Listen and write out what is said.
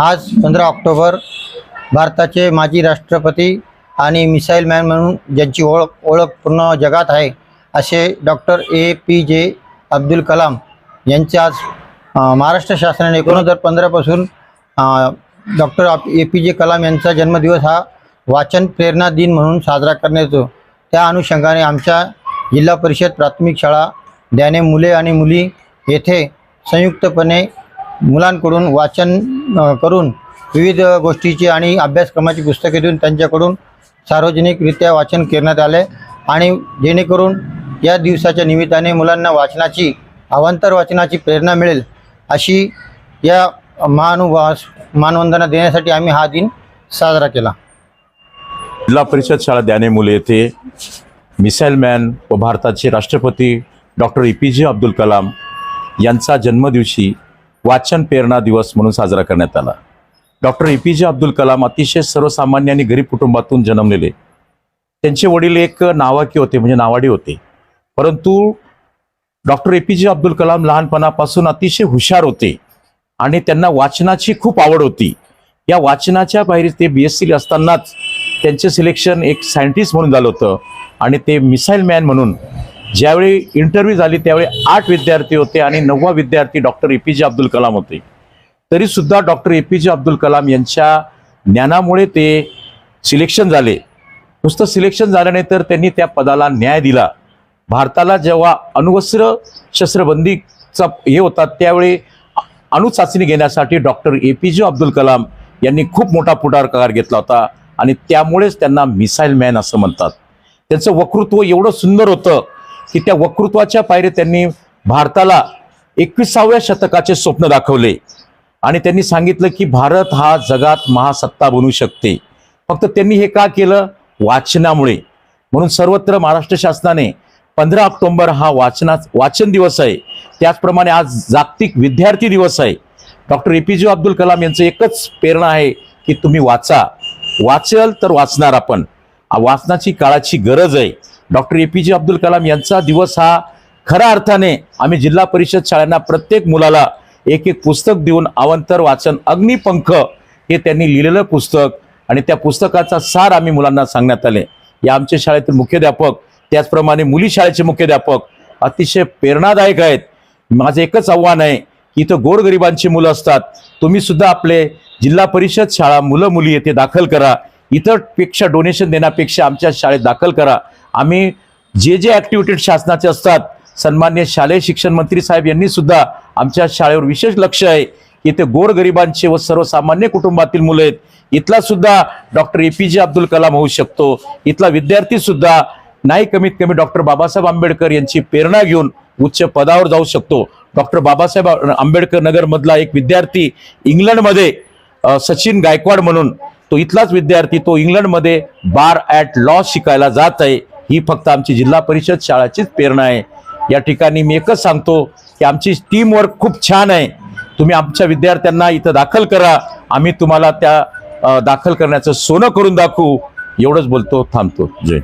आज पंधरा ऑक्टोबर भारताचे माजी राष्ट्रपती आणि मिसाईल मॅन म्हणून ज्यांची ओळख ओळख पूर्ण जगात आहे असे डॉक्टर ए पी जे अब्दुल कलाम यांचे आज महाराष्ट्र शासनाने एकोण हजार पंधरापासून डॉक्टर ए पी जे कलाम यांचा जन्मदिवस हा वाचन प्रेरणा दिन म्हणून साजरा करण्यात येतो त्या अनुषंगाने आमच्या जिल्हा परिषद प्राथमिक शाळा द्याने मुले आणि मुली येथे संयुक्तपणे मुलांकडून वाचन करून विविध गोष्टीची आणि अभ्यासक्रमाची पुस्तके देऊन त्यांच्याकडून सार्वजनिकरित्या वाचन करण्यात आले. आणि जेणेकरून या दिवसाच्या निमित्ताने मुलांना वाचनाची अवांतर वाचनाची प्रेरणा मिळेल अशी या महानुभावास मानवंदना देण्यासाठी आम्ही हा दिन साजरा केला. जिल्हा परिषद शाळा द्याने मुले येथे मिसाईल मॅन व भारताचे राष्ट्रपती डॉक्टर ए पी जे अब्दुल कलाम यांचा जन्मदिवशी वाचन प्रेरणा दिवस म्हणून साजरा करण्यात आला. डॉक्टर ए पी जे अब्दुल कलाम अतिशय सर्वसामान्य आणि गरीब कुटुंबातून जन्मलेले. त्यांचे वडील एक नावाकी होते म्हणजे नावाडी होते. परंतु डॉक्टर ए पी जे अब्दुल कलाम लहानपणापासून अतिशय हुशार होते आणि त्यांना वाचनाची खूप आवड होती. या वाचनाच्या बाहेर ते बी एस सी असतानाच त्यांचे सिलेक्शन एक सायंटिस्ट म्हणून झालं होतं आणि ते मिसाईल मॅन म्हणून ज्यावेळी इंटरव्ह्यू झाली त्यावेळी आठ विद्यार्थी होते आणि नववा विद्यार्थी डॉक्टर ए पी जे अब्दुल कलाम होते. तरीसुद्धा डॉक्टर ए पी जे अब्दुल कलाम यांच्या ज्ञानामुळे ते सिलेक्शन झाले. नुसतं सिलेक्शन झालं नाही तर त्यांनी त्या पदाला न्याय दिला. भारताला जेव्हा अणुवस्त्र शस्त्रबंदीचा हे होता त्यावेळी अणुचाचणी घेण्यासाठी डॉक्टर ए पी जे अब्दुल कलाम यांनी खूप मोठा पुढाकार घेतला होता आणि त्यामुळेच त्यांना मिसाईल मॅन असं म्हणतात. त्यांचं वक्तृत्व एवढं सुंदर होतं की त्या वक्तृत्वाच्या पायरी त्यांनी भारताला एकविसाव्या शतकाचे स्वप्न दाखवले. आणि त्यांनी सांगितलं की भारत हा जगात महासत्ता बनू शकते. फक्त त्यांनी हे का केलं? वाचनामुळे. म्हणून सर्वत्र महाराष्ट्र शासनाने पंधरा ऑक्टोंबर हा वाचना वाचन दिवस आहे. त्याचप्रमाणे आज जागतिक विद्यार्थी दिवस आहे. डॉक्टर ए पी जे अब्दुल कलाम यांचं एकच प्रेरणा आहे की तुम्ही वाचा. वाचल तर वाचणार आपण. वाचनाची काळाची गरज आहे. डॉक्टर ए पी जे अब्दुल कलाम यांचा दिवस हा खऱ्या अर्थाने आम्ही जिल्हा परिषद शाळांना प्रत्येक मुलाला एक एक पुस्तक देऊन अवंतर वाचन अग्निपंख हे त्यांनी लिहिलेलं पुस्तक आणि त्या पुस्तकाचा सार आम्ही मुलांना सांगण्यात आले. या आमच्या शाळेतील मुख्याध्यापक त्याचप्रमाणे मुली शाळेचे मुख्याध्यापक अतिशय प्रेरणादायक आहेत. माझं एकच आव्हान आहे की इथं गोरगरिबांची मुलं असतात. तुम्ही सुद्धा आपले जिल्हा परिषद शाळा मुलं मुली येथे दाखल करा. इतरपेक्षा डोनेशन देण्यापेक्षा आमच्या शाळेत दाखल करा. आम्ही जे जे ॲक्टिव्हिटीज शासनाचे असतात सन्मान्य शालेय शिक्षण मंत्री साहेब यांनी सुद्धा आमच्या शाळेवर विशेष लक्ष आहे. की इथे गोरगरिबांचे व सर्वसामान्य कुटुंबातील मुलं आहेत. इथला सुद्धा डॉक्टर ए पी जे अब्दुल कलाम होऊ शकतो. इथला विद्यार्थी सुद्धा नाही कमीत कमी डॉक्टर बाबासाहेब आंबेडकर यांची प्रेरणा घेऊन उच्च पदावर जाऊ शकतो. डॉक्टर बाबासाहेब आंबेडकर नगरमधला एक विद्यार्थी इंग्लंडमध्ये सचिन गायकवाड म्हणून तो इथलाच विद्यार्थी तो इंग्लंडमध्ये बार ॲट लॉ शिकायला जात आहे. ही फक्त आमची जिल्हा परिषद शाळाचीच प्रेरणा आहे. या ठिकाणी मी एकच सांगतो की आमची टीमवर्क खूप छान आहे. तुम्ही आमच्या विद्यार्थ्यांना इथं दाखल करा. आम्ही तुम्हाला त्या दाखल करण्याचं सोनं करून दाखवू. एवढंच बोलतो थांबतो. जय.